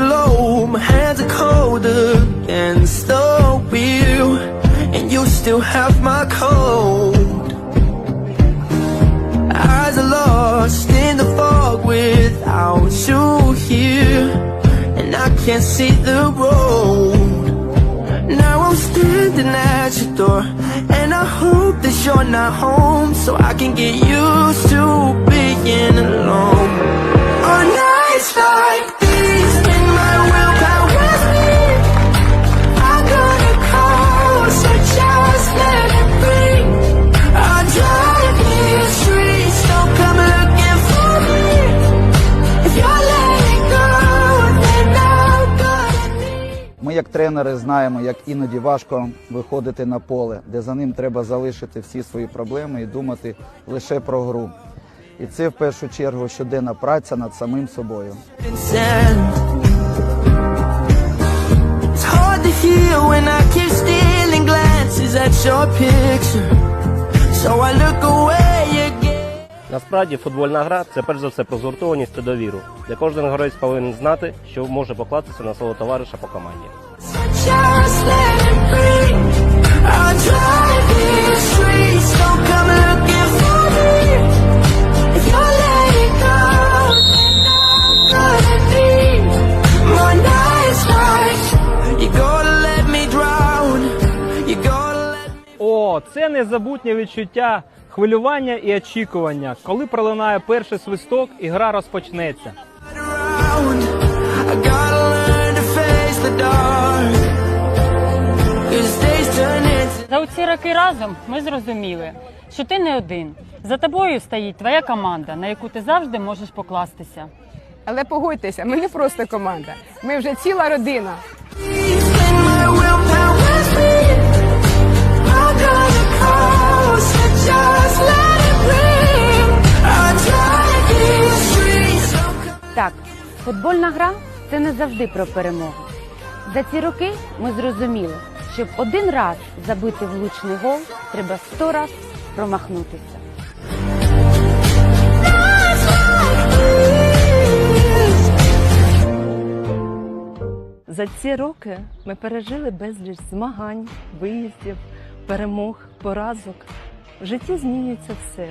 my hands are cold against the wheel And you still have my cold. Eyes are lost in the fog without you here And I can't see the road. Now I'm standing at your door And I hope that you're not home So I can get used to being alone. Як тренери, знаємо, як іноді важко виходити на поле, де за ним треба залишити всі свої проблеми і думати лише про гру. І це в першу чергу щоденна праця над самим собою. So. Насправді футбольна гра це перш за все про згуртованість та довіру, де кожен гравець повинен знати, що може покластися на свого товариша по команді. О, це незабутнє відчуття хвилювання і очікування, коли пролунає перший свисток і гра розпочнеться. За оці роки разом ми зрозуміли, що ти не один. За тобою стоїть твоя команда, на яку ти завжди можеш покластися. Але погодьтеся, ми не просто команда. Ми вже ціла родина. Футбольна гра це не завжди про перемогу. За ці роки ми зрозуміли, щоб один раз забити влучний гол, треба сто раз промахнутися. За ці роки ми пережили безліч змагань, виїздів, перемог, поразок. В житті змінюється все: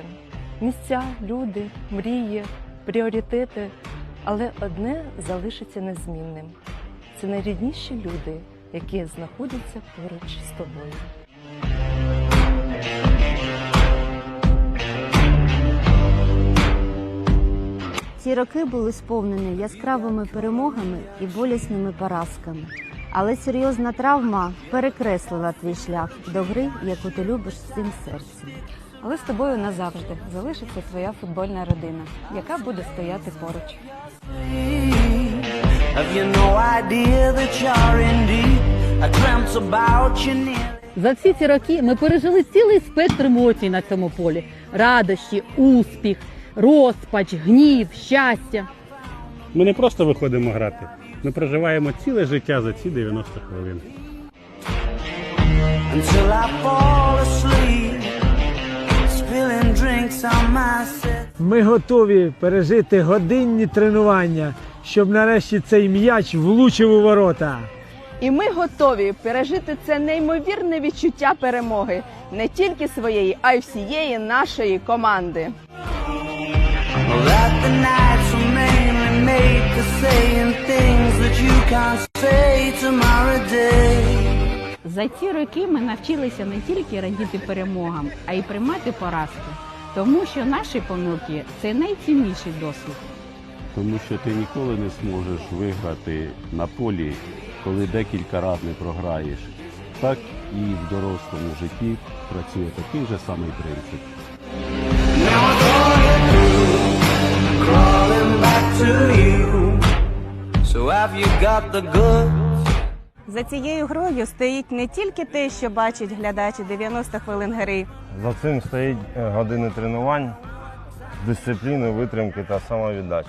місця, люди, мрії, пріоритети. Але одне залишиться незмінним: це найрідніші люди, які знаходяться поруч з тобою. Ці роки були сповнені яскравими перемогами і болісними поразками. Але серйозна травма перекреслила твій шлях до гри, яку ти любиш всім серцем. Але з тобою назавжди залишиться твоя футбольна родина, яка буде стояти поруч. Have you no idea that you're in deep? I dreamt about you nearly. За всі ці роки ми пережили цілий спектр емоцій на цьому полі: радощі, успіх, розпач, гнів, щастя. Ми не просто виходимо грати, ми проживаємо ціле життя за ці 90 хвилин. until I fall asleep, spilling drinks on myself. Ми готові пережити годинні тренування, щоб нарешті цей м'яч влучив у ворота. І ми готові пережити це неймовірне відчуття перемоги не тільки своєї, а й всієї нашої команди. За ці роки ми навчилися не тільки радіти перемогам, а й приймати поразки, тому що наші помилки це найцінніший досвід. тому що ти ніколи не зможеш виграти на полі, коли декілька разів не програєш. Так і в дорослому житті працює такий же самий принцип. So have you got the goods? За цією грою стоїть не тільки те, що бачить глядачі 90 хвилин гри, За цим стоїть е, години тренувань, дисципліни, витримки та самовіддачі.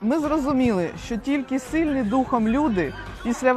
Ми зрозуміли, що тільки сильні духом люди після